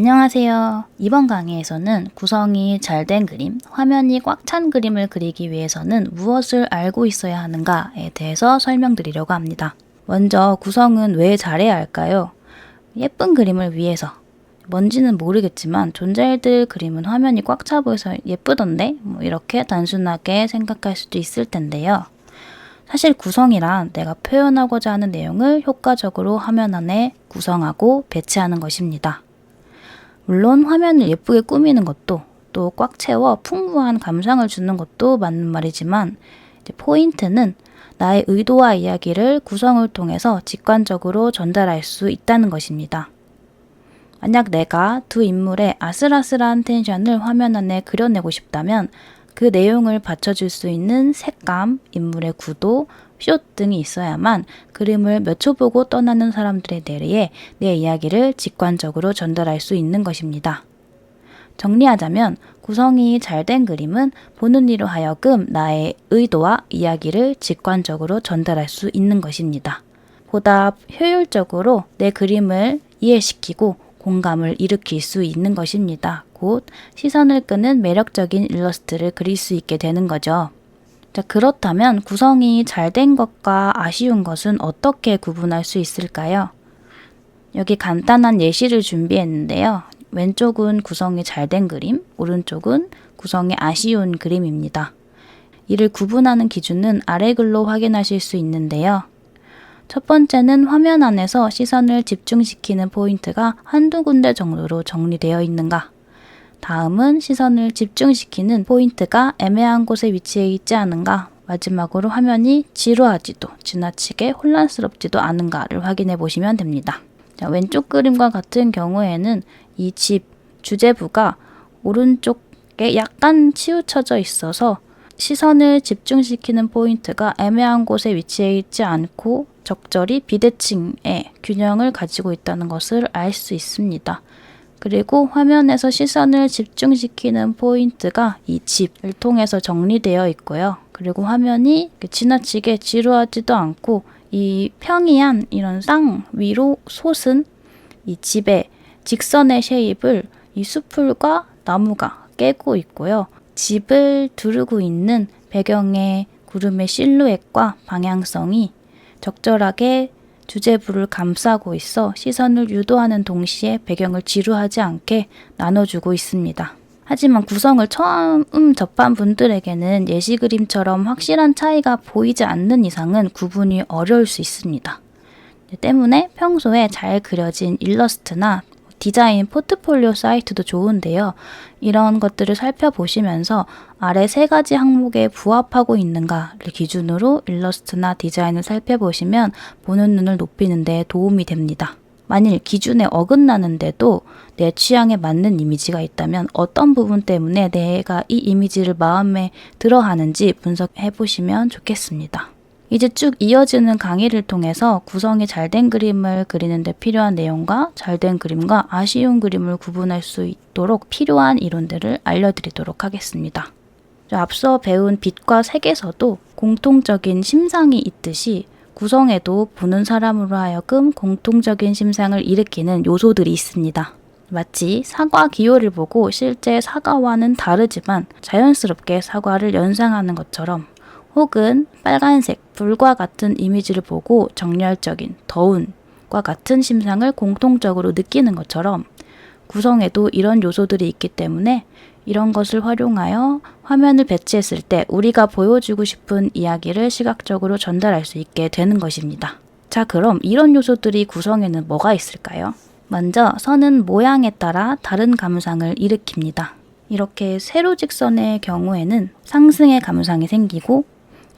안녕하세요. 이번 강의에서는 구성이 잘 된 그림, 화면이 꽉 찬 그림을 그리기 위해서는 무엇을 알고 있어야 하는가에 대해서 설명드리려고 합니다. 먼저 구성은 왜 잘해야 할까요? 예쁜 그림을 위해서. 뭔지는 모르겠지만 존재들 그림은 화면이 꽉 차 보여서 예쁘던데? 뭐 이렇게 단순하게 생각할 수도 있을 텐데요. 사실 구성이란 내가 표현하고자 하는 내용을 효과적으로 화면 안에 구성하고 배치하는 것입니다. 물론 화면을 예쁘게 꾸미는 것도 또 꽉 채워 풍부한 감상을 주는 것도 맞는 말이지만 포인트는 나의 의도와 이야기를 구성을 통해서 직관적으로 전달할 수 있다는 것입니다. 만약 내가 두 인물의 아슬아슬한 텐션을 화면 안에 그려내고 싶다면 그 내용을 받쳐줄 수 있는 색감, 인물의 구도, 숏 등이 있어야만 그림을 몇 초 보고 떠나는 사람들에 대해 내 이야기를 직관적으로 전달할 수 있는 것입니다. 정리하자면 구성이 잘 된 그림은 보는 이로 하여금 나의 의도와 이야기를 직관적으로 전달할 수 있는 것입니다. 보다 효율적으로 내 그림을 이해시키고 공감을 일으킬 수 있는 것입니다. 곧 시선을 끄는 매력적인 일러스트를 그릴 수 있게 되는 거죠. 자, 그렇다면 구성이 잘 된 것과 아쉬운 것은 어떻게 구분할 수 있을까요? 여기 간단한 예시를 준비했는데요. 왼쪽은 구성이 잘 된 그림, 오른쪽은 구성이 아쉬운 그림입니다. 이를 구분하는 기준은 아래 글로 확인하실 수 있는데요. 첫 번째는 화면 안에서 시선을 집중시키는 포인트가 한두 군데 정도로 정리되어 있는가. 다음은 시선을 집중시키는 포인트가 애매한 곳에 위치해 있지 않은가. 마지막으로 화면이 지루하지도 지나치게 혼란스럽지도 않은가를 확인해 보시면 됩니다. 자, 왼쪽 그림과 같은 경우에는 이 집 주제부가 오른쪽에 약간 치우쳐져 있어서 시선을 집중시키는 포인트가 애매한 곳에 위치해 있지 않고 적절히 비대칭의 균형을 가지고 있다는 것을 알 수 있습니다. 그리고 화면에서 시선을 집중시키는 포인트가 이 집을 통해서 정리되어 있고요. 그리고 화면이 지나치게 지루하지도 않고 이 평이한 이런 쌍 위로 솟은 이 집의 직선의 쉐입을 이 수풀과 나무가 깨고 있고요. 집을 두르고 있는 배경의 구름의 실루엣과 방향성이 적절하게 주제부를 감싸고 있어 시선을 유도하는 동시에 배경을 지루하지 않게 나눠주고 있습니다. 하지만 구성을 처음 접한 분들에게는 예시 그림처럼 확실한 차이가 보이지 않는 이상은 구분이 어려울 수 있습니다. 때문에 평소에 잘 그려진 일러스트나 디자인 포트폴리오 사이트도 좋은데요. 이런 것들을 살펴보시면서 아래 세 가지 항목에 부합하고 있는가를 기준으로 일러스트나 디자인을 살펴보시면 보는 눈을 높이는 데 도움이 됩니다. 만일 기준에 어긋나는데도 내 취향에 맞는 이미지가 있다면 어떤 부분 때문에 내가 이 이미지를 마음에 들어 하는지 분석해 보시면 좋겠습니다. 이제 쭉 이어지는 강의를 통해서 구성이 잘 된 그림을 그리는데 필요한 내용과 잘 된 그림과 아쉬운 그림을 구분할 수 있도록 필요한 이론들을 알려드리도록 하겠습니다. 앞서 배운 빛과 색에서도 공통적인 심상이 있듯이 구성에도 보는 사람으로 하여금 공통적인 심상을 일으키는 요소들이 있습니다. 마치 사과 기호를 보고 실제 사과와는 다르지만 자연스럽게 사과를 연상하는 것처럼 혹은 빨간색, 불과 같은 이미지를 보고 정열적인, 더운과 같은 심상을 공통적으로 느끼는 것처럼 구성에도 이런 요소들이 있기 때문에 이런 것을 활용하여 화면을 배치했을 때 우리가 보여주고 싶은 이야기를 시각적으로 전달할 수 있게 되는 것입니다. 자, 그럼 이런 요소들이 구성에는 뭐가 있을까요? 먼저 선은 모양에 따라 다른 감상을 일으킵니다. 이렇게 세로 직선의 경우에는 상승의 감상이 생기고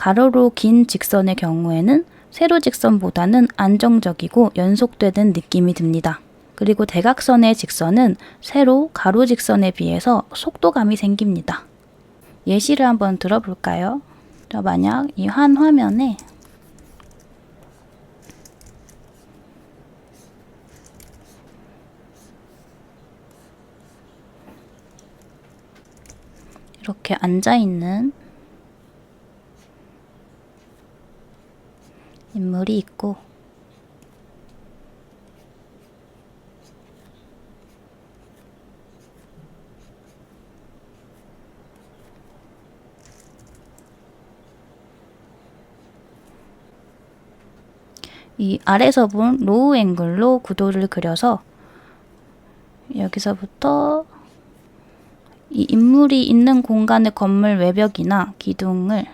가로로 긴 직선의 경우에는 세로 직선보다는 안정적이고 연속되는 느낌이 듭니다. 그리고 대각선의 직선은 세로 가로 직선에 비해서 속도감이 생깁니다. 예시를 한번 들어볼까요? 자, 만약 이 한 화면에 이렇게 앉아 있는 인물이 있고 이 아래서 본 로우 앵글로 구도를 그려서 여기서부터 이 인물이 있는 공간의 건물 외벽이나 기둥을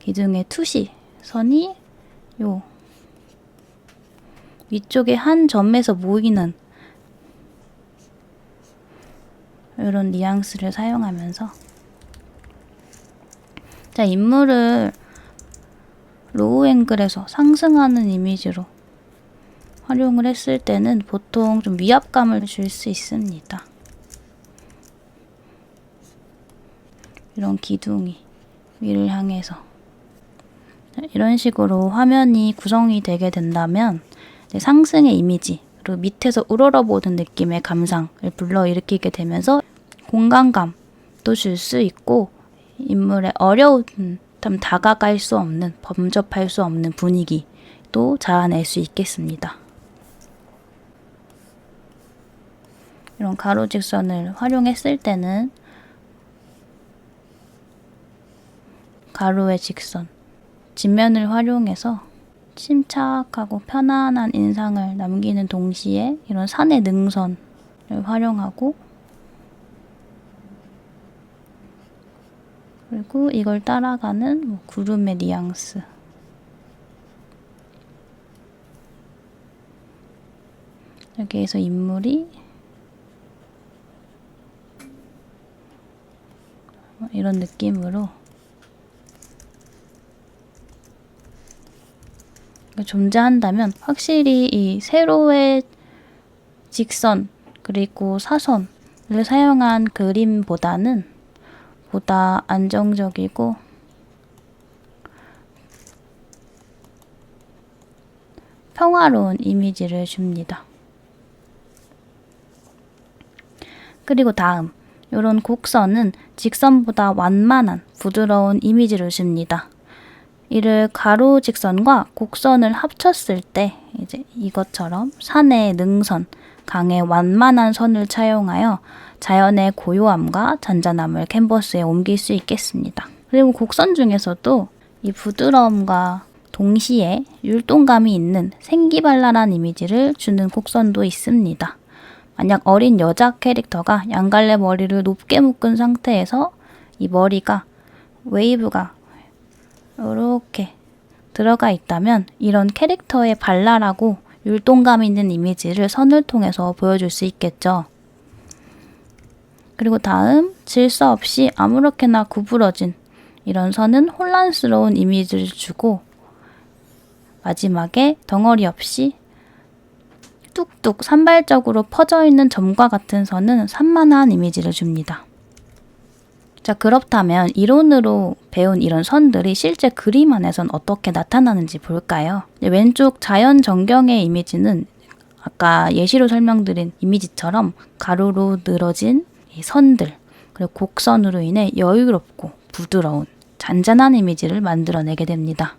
기둥의 투시 선이 요 위쪽에 한 점에서 모이는 이런 뉘앙스를 사용하면서 자 인물을 로우 앵글에서 상승하는 이미지로 활용을 했을 때는 보통 좀 위압감을 줄 수 있습니다. 이런 기둥이 위를 향해서 자, 이런 식으로 화면이 구성이 되게 된다면 상승의 이미지 그리고 밑에서 우러러보는 느낌의 감상을 불러일으키게 되면서 공간감도 줄 수 있고 인물의 어려운 참 다가갈 수 없는 범접할 수 없는 분위기도 자아낼 수 있겠습니다. 이런 가로 직선을 활용했을 때는 가로의 직선, 직면을 활용해서 침착하고 편안한 인상을 남기는 동시에 이런 산의 능선을 활용하고 그리고 이걸 따라가는 뭐 구름의 뉘앙스. 여기에서 인물이 뭐 이런 느낌으로 존재한다면 확실히 이 세로의 직선 그리고 사선을 사용한 그림보다는 보다 안정적이고 평화로운 이미지를 줍니다. 그리고 다음 이런 곡선은 직선보다 완만한 부드러운 이미지를 줍니다. 이를 가로 직선과 곡선을 합쳤을 때 이제 이것처럼 산의 능선, 강의 완만한 선을 차용하여 자연의 고요함과 잔잔함을 캔버스에 옮길 수 있겠습니다. 그리고 곡선 중에서도 이 부드러움과 동시에 율동감이 있는 생기발랄한 이미지를 주는 곡선도 있습니다. 만약 어린 여자 캐릭터가 양갈래 머리를 높게 묶은 상태에서 이 머리가 웨이브가 이렇게 들어가 있다면 이런 캐릭터의 발랄하고 율동감 있는 이미지를 선을 통해서 보여줄 수 있겠죠. 그리고 다음 질서 없이 아무렇게나 구부러진 이런 선은 혼란스러운 이미지를 주고 마지막에 덩어리 없이 뚝뚝 산발적으로 퍼져 있는 점과 같은 선은 산만한 이미지를 줍니다. 자, 그렇다면 이론으로 배운 이런 선들이 실제 그림 안에선 어떻게 나타나는지 볼까요? 왼쪽 자연 전경의 이미지는 아까 예시로 설명드린 이미지처럼 가로로 늘어진 이 선들, 그리고 곡선으로 인해 여유롭고 부드러운 잔잔한 이미지를 만들어내게 됩니다.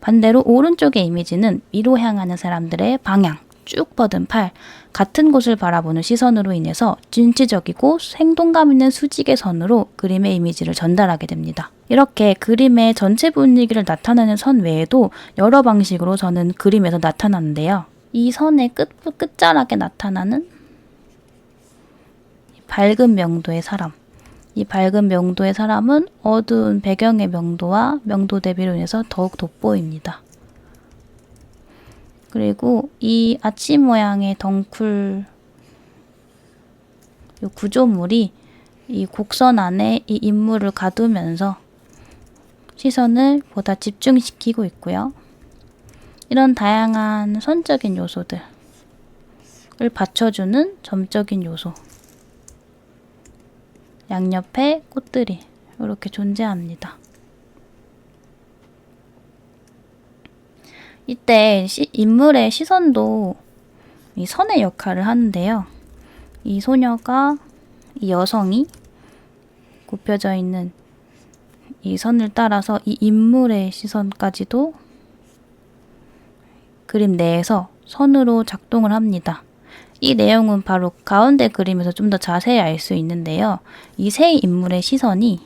반대로 오른쪽의 이미지는 위로 향하는 사람들의 방향, 쭉 뻗은 팔, 같은 곳을 바라보는 시선으로 인해서 진취적이고 생동감 있는 수직의 선으로 그림의 이미지를 전달하게 됩니다. 이렇게 그림의 전체 분위기를 나타내는 선 외에도 여러 방식으로 저는 그림에서 나타나는데요. 이 선의 끝, 끝자락에 나타나는 밝은 명도의 사람. 이 밝은 명도의 사람은 어두운 배경의 명도와 명도 대비로 인해서 더욱 돋보입니다. 그리고 이 아치 모양의 덩쿨 이 구조물이 이 곡선 안에 이 인물을 가두면서 시선을 보다 집중시키고 있고요. 이런 다양한 선적인 요소들을 받쳐주는 점적인 요소. 양옆에 꽃들이 이렇게 존재합니다. 이때 시, 인물의 시선도 이 선의 역할을 하는데요. 이 소녀가 이 여성이 굽혀져 있는 이 선을 따라서 이 인물의 시선까지도 그림 내에서 선으로 작동을 합니다. 이 내용은 바로 가운데 그림에서 좀 더 자세히 알 수 있는데요. 이 세 인물의 시선이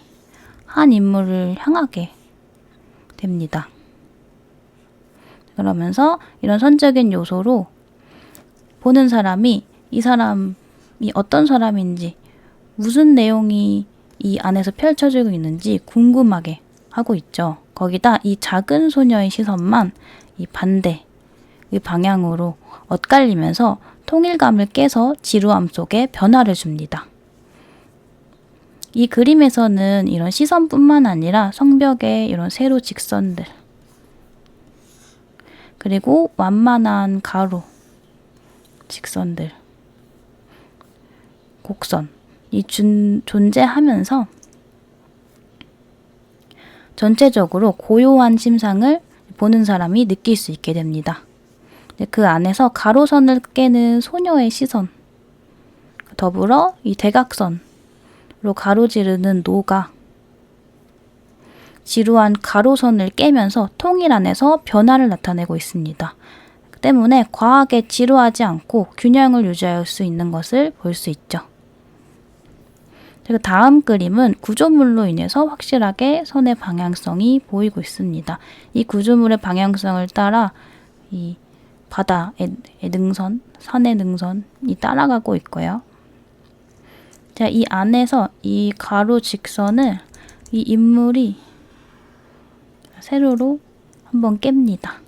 한 인물을 향하게 됩니다. 그러면서 이런 선적인 요소로 보는 사람이 이 사람이 어떤 사람인지 무슨 내용이 이 안에서 펼쳐지고 있는지 궁금하게 하고 있죠. 거기다 이 작은 소녀의 시선만 이 반대 의 방향으로 엇갈리면서 통일감을 깨서 지루함 속에 변화를 줍니다. 이 그림에서는 이런 시선뿐만 아니라 성벽의 이런 세로 직선들 그리고 완만한 가로 직선들 곡선 이 준, 존재하면서 전체적으로 고요한 심상을 보는 사람이 느낄 수 있게 됩니다. 네, 그 안에서 가로선을 깨는 소녀의 시선, 더불어 이 대각선으로 가로지르는 노가, 지루한 가로선을 깨면서 통일 안에서 변화를 나타내고 있습니다. 때문에 과하게 지루하지 않고 균형을 유지할 수 있는 것을 볼 수 있죠. 그리고 다음 그림은 구조물로 인해서 확실하게 선의 방향성이 보이고 있습니다. 이 구조물의 방향성을 따라 이 바다의 능선, 산의 능선이 따라가고 있고요. 자, 이 안에서 이 가로 직선을 이 인물이 세로로 한번 깹니다.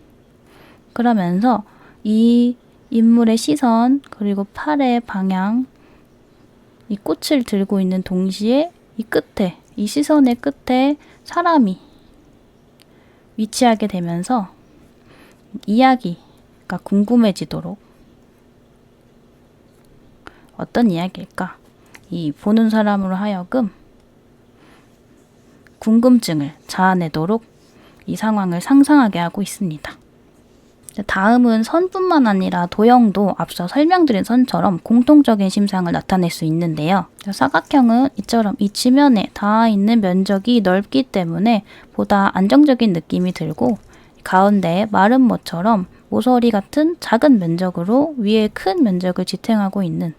그러면서 이 인물의 시선 그리고 팔의 방향 이 꽃을 들고 있는 동시에 이 끝에 이 시선의 끝에 사람이 위치하게 되면서 이야기가 궁금해지도록 어떤 이야기일까? 이 보는 사람으로 하여금 궁금증을 자아내도록 이 상황을 상상하게 하고 있습니다. 다음은 선뿐만 아니라 도형도 앞서 설명드린 선처럼 공통적인 심상을 나타낼 수 있는데요. 사각형은 이처럼 이 지면에 닿아 있는 면적이 넓기 때문에 보다 안정적인 느낌이 들고 가운데에 마른 모처럼 모서리 같은 작은 면적으로 위에 큰 면적을 지탱하고 있는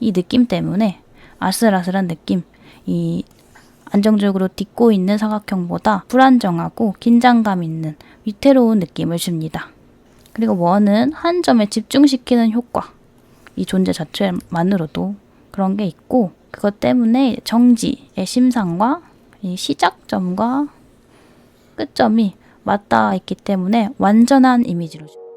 이 느낌 때문에 아슬아슬한 느낌, 이 안정적으로 딛고 있는 사각형보다 불안정하고 긴장감 있는 위태로운 느낌을 줍니다. 그리고 원은 한 점에 집중시키는 효과, 이 존재 자체만으로도 그런 게 있고, 그것 때문에 정지의 심상과 이 시작점과 끝점이 맞닿아 있기 때문에 완전한 이미지로 줍니다.